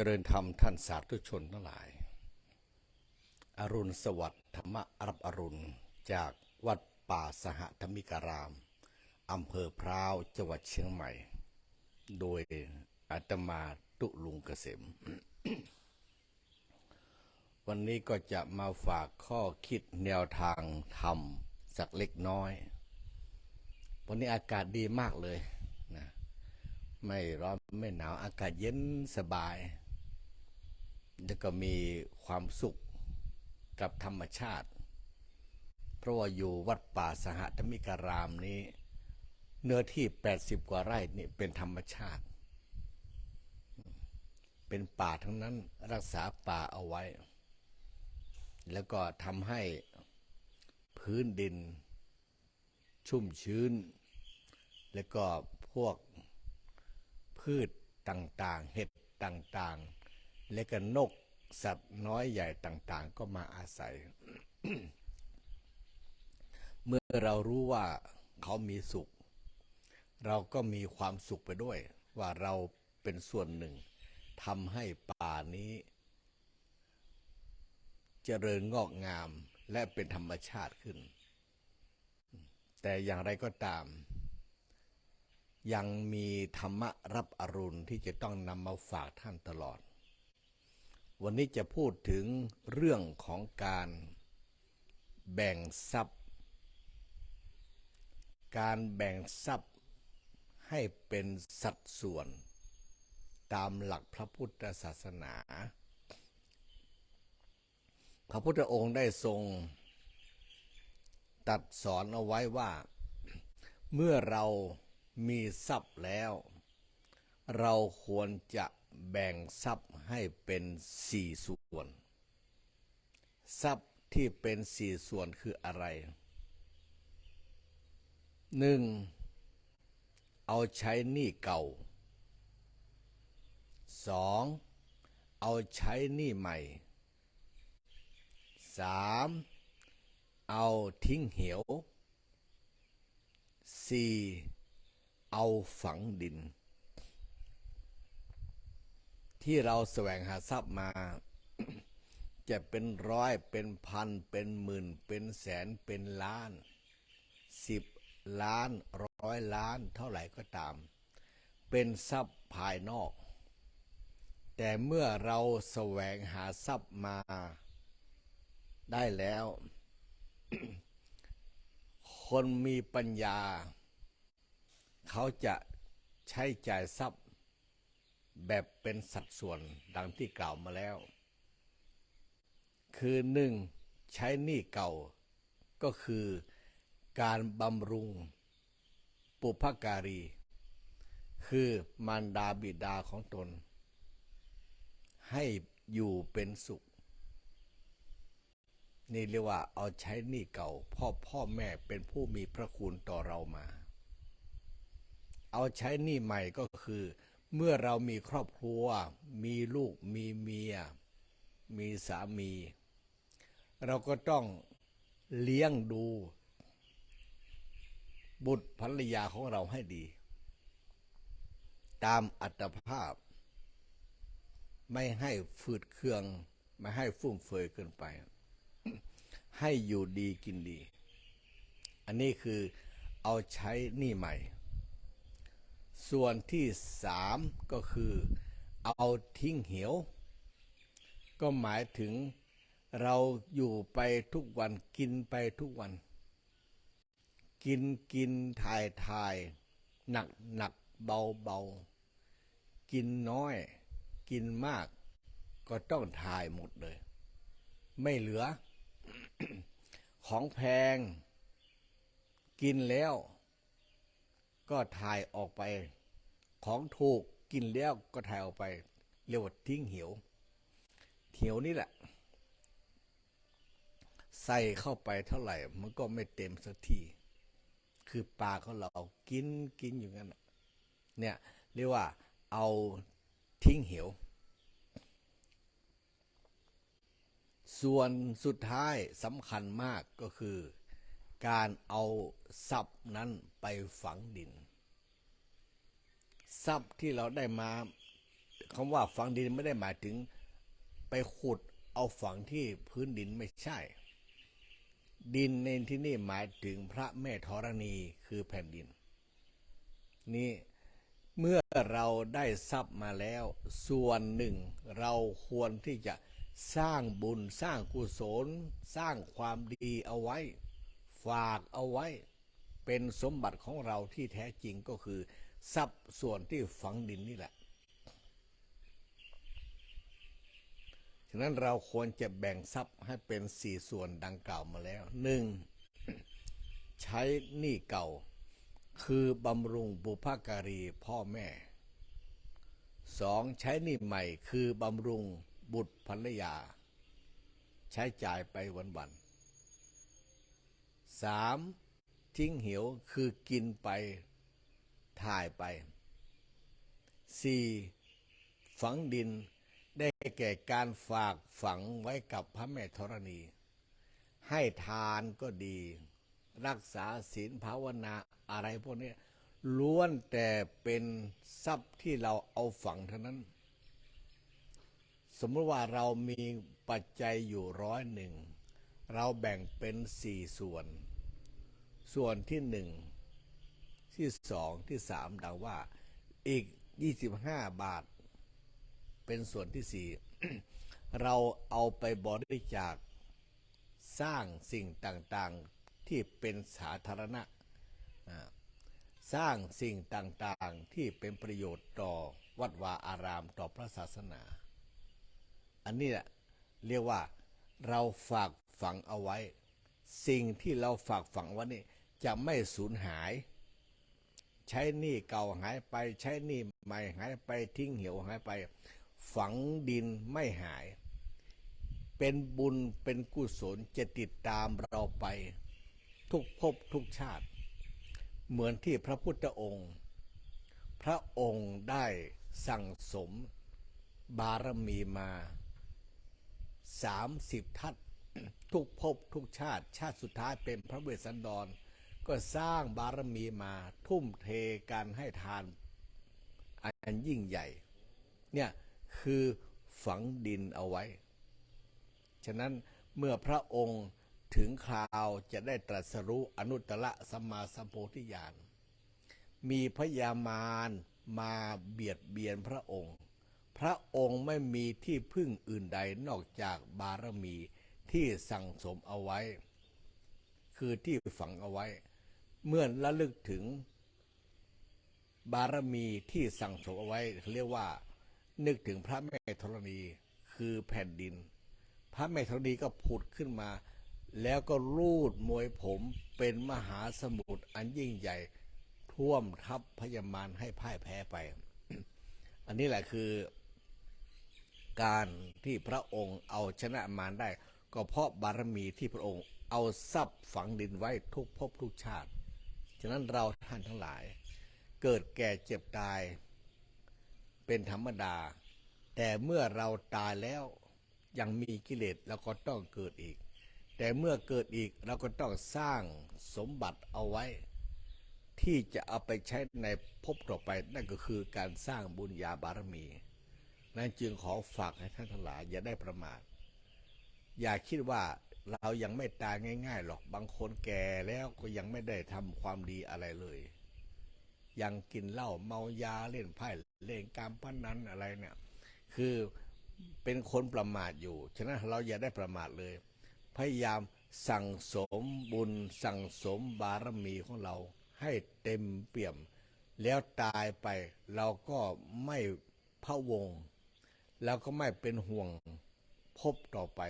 จริญธรรมท่านสาธุชนทั้งหลาย อรุณสวัสดิ์ธรรมรับอรุณ จากวัดป่าสหธรรมิการาม อำเภอพร้าวจังหวัดเชียงใหม่ โดยอาตมาตุลุงเกษม วันนี้ก็จะมาฝากข้อคิดแนวทางธรรมสักเล็กน้อย วันนี้อากาศดีมากเลยนะไม่ร้อนไม่หนาวอากาศเย็นสบาย แล้วก็มีความสุขกับธรรมชาติ เพราะว่าอยู่วัดป่าสหธรรมิการามนี้ เนื้อที่ 80 กว่าไร่นี่เป็นธรรมชาติ เป็นป่าทั้งนั้นรักษาป่าเอาไว้ แล้วก็ทำให้พื้นดิน ชุ่มชื้น แล้วก็พวกพืชต่างๆ เห็ดต่างๆ และก็นกสัตว์น้อยใหญ่ต่างๆ ก็มาอาศัย เมื่อเรารู้ว่าเขามีสุข เราก็มีความสุขไปด้วย ว่าเราเป็นส่วนหนึ่งทำให้ป่านี้ เจริญงอกงามและเป็นธรรมชาติขึ้น แต่อย่างไรก็ตาม ยังมีธรรมะรับอรุณที่จะต้องนำมาฝากท่านตลอด วันนี้จะพูดถึงเรื่องของการแบ่งทรัพย์ การแบ่งทรัพย์ให้เป็นสัดส่วน ตามหลักพระพุทธศาสนา พระพุทธองค์ได้ทรงตัดสอนเอาไว้ว่า เมื่อเรามีทรัพย์แล้ว เราควรจะ แบ่งทรัพย์ให้เป็นสี่ส่วน ทรัพย์ที่เป็นสี่ส่วนคืออะไรหนึ่งเอาใช้หนี้เก่าสองเอาใช้หนี้ใหม่สามเอาทิ้งเหวสี่เอาฝังดิน ที่เราแสวงหาทรัพย์มา จะเป็นร้อยเป็นพัน เป็นหมื่น เป็นแสนเป็นล้านสิบล้านร้อยล้านเท่าไหร่ก็ตาม เป็นทรัพย์ภายนอก แต่เมื่อเราแสวงหาทรัพย์มา ได้แล้ว คนมีปัญญา เขาจะใช้จ่ายทรัพย์ แบบเป็นสัดส่วนดังที่กล่าวมาแล้ว คือหนึ่งใช้หนี้เก่า ก็คือการบำรุง ปุพการี คือมารดาบิดาของตน ให้อยู่เป็นสุข นี่เรียกว่าเอาใช้หนี้เก่า พ่อพ่อแม่เป็นผู้มีพระคุณต่อเรามา เอาใช้หนี้ใหม่ก็คือ เมื่อเรามีครอบครัว มีลูกมีเมีย มีสามี เราก็ต้องเลี้ยงดู บุตรภรรยาของเราให้ดี ตามอัตภาพ ไม่ให้ฝืดเคือง ไม่ให้ฟุ่มเฟือยเกินไป ให้อยู่ดีกินดี อันนี้คือเอาใช้หนี้ใหม่ ส่วนที่สามก็คือเอาทิ้งเหวก็หมายถึงเราอยู่ไปทุกวันกินไปทุกวัน กินกินถ่ายถ่ายหนักหนักเบาเบากินน้อย กินมาก ก็ต้องถ่ายหมดเลย ไม่เหลือ ของแพง กินแล้ว ก็ถ่ายออกไป ของถูกกินแล้วก็ถ่ายออกไป เรียกว่าทิ้งเหี่ยวเหี่ยวนี่แหละ ใส่เข้าไปเท่าไหร่ มันก็ไม่เต็มสักทีคือปลาของเรากินกินอยู่งั้นเนี่ย เรียกว่าเอาทิ้งเหี่ยวส่วนสุดท้ายสำคัญมากก็คือ การเอาทรัพย์นั้นไปฝังดิน ทรัพย์ที่เราได้มาคำว่าฝังดินไม่ได้หมายถึง ไปขุดเอาฝังที่พื้นดินไม่ใช่ ดินในที่นี่หมายถึงพระแม่ธรณีคือแผ่นดิน นี่เมื่อเราได้ทรัพย์มาแล้ว ส่วนหนึ่งเราควรที่จะสร้างบุญสร้างกุศล สร้างความดีเอาไว้ ฝากเอาไว้ เป็นสมบัติของเราที่แท้จริงก็คือ ทรัพย์ส่วนที่ฝังดินนี่แหละ ฉะนั้นเราควรจะแบ่งทรัพย์ให้เป็นสี่ส่วนดังกล่าวมาแล้วหนึ่งใช้หนี้เก่า คือบำรุงบุพการีพ่อแม่สองใช้หนี้ใหม่คือบำรุงบุตรภรรยา ใช้จ่ายไปวันๆสามทิ้งเหี่ยวคือกินไป ถ่ายไปสี่ฝังดินได้แก่การฝากฝังไว้กับพระแม่ธรณี ให้ทานก็ดี รักษาศีลภาวนาอะไรพวกนี้ล้วนแต่เป็นทรัพย์ที่เราเอาฝังเท่านั้น สมมติว่าเรามีปัจจัยอยู่ร้อยหนึ่ง เราแบ่งเป็นสี่ส่วน ส่วนที่หนึ่ง ที่สองที่สามดังว่าอีก25บห้าบาท เป็นส่วนที่สี่เราเอาไปบริจาคสร้างสิ่งต่างๆที่เป็นสาธารณะ สร้างสิ่งต่างๆที่เป็นประโยชน์ต่อวัดวาอารามต่อพระศาสนา อันนี้แหละเรียกว่าเราฝากฝังเอาไว้ สิ่งที่เราฝากฝังไว้นี่จะไม่สูญหาย ใช้หนี้เก่าหายไป ใช้หนี้ใหม่หายไปทิ้งเหี่ยวหายไป ฝังดินไม่หาย เป็นบุญเป็นกุศลจะติดตามเราไป ทุกภพทุกชาติ เหมือนที่พระพุทธองค์ พระองค์ได้สั่งสมบารมีมาสามสิบทัศน์ทุกภพทุกชาติ ชาติสุดท้ายเป็นพระเวสสันดร ก็สร้างบารมีมาทุ่มเทการให้ทานอันยิ่งใหญ่ เนี่ยคือฝังดินเอาไว้ ฉะนั้นเมื่อพระองค์ถึงคราวจะได้ตรัสรู้อนุตตรสัมมาสัมโพธิญาณ มีพยามารมาเบียดเบียนพระองค์ พระองค์ไม่มีที่พึ่งอื่นใดนอกจากบารมีที่สั่งสมเอาไว้ คือที่ฝังเอาไว้ เมื่อระลึกถึง บารมีที่สั่งสมเอาไว้เรียกว่า นึกถึงพระแม่ธรณีคือแผ่นดิน พระแม่ธรณีก็ผุดขึ้นมา แล้วก็รูดมวยผมเป็นมหาสมุทรอันยิ่งใหญ่ท่วมทับพยามารให้พ่ายแพ้ไป อันนี้แหละคือ การที่พระองค์เอาชนะมารได้ ก็เพราะบารมีที่พระองค์เอาทรัพย์ฝังดินไว้ทุกภพทุกชาติ ฉะนั้นเราท่านทั้งหลาย เกิดแก่เจ็บตาย เป็นธรรมดา แต่เมื่อเราตายแล้วยังมีกิเลสเราก็ต้องเกิดอีก แต่เมื่อเกิดอีกเราก็ต้องสร้างสมบัติเอาไว้ ที่จะเอาไปใช้ในภพต่อไปนั่นก็คือการสร้างบุญญาบารมีนั่นจึงขอฝากให้ท่านทั้งหลายอย่าได้ประมาทอย่าคิดว่า เรายังไม่ตายง่ายๆหรอก บางคนแก่แล้วก็ยังไม่ได้ทำความดีอะไรเลย ยังกินเหล้าเมายาเล่นไพ่เล่นการพนันอะไรเนี่ย คือเป็นคนประมาทอยู่ ฉะนั้นเราอย่าได้ประมาทเลย พยายามสั่งสมบุญ สั่งสมบารมีของเรา ให้เต็มเปี่ยม แล้วตายไปเราก็ไม่พะวง แล้วก็ไม่เป็นห่วงพบต่อไป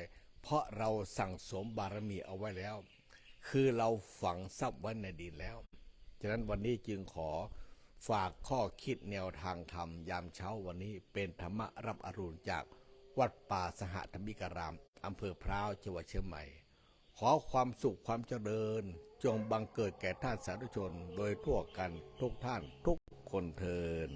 เพราะเราสั่งสมบารมีเอาไว้แล้ว คือเราฝังทรัพย์ไว้ในดินแล้ว ฉะนั้นวันนี้จึงขอฝากข้อคิดแนวทางธรรมยามเช้าวันนี้เป็นธรรมรับอรุณจากวัดป่าสหธรรมิการามอำเภอพร้าวจังหวัดเชียงใหม่ ขอความสุขความเจริญ จงบังเกิดแก่ท่านสาธุชน โดยทั่วกันทุกท่านทุกคนเทิน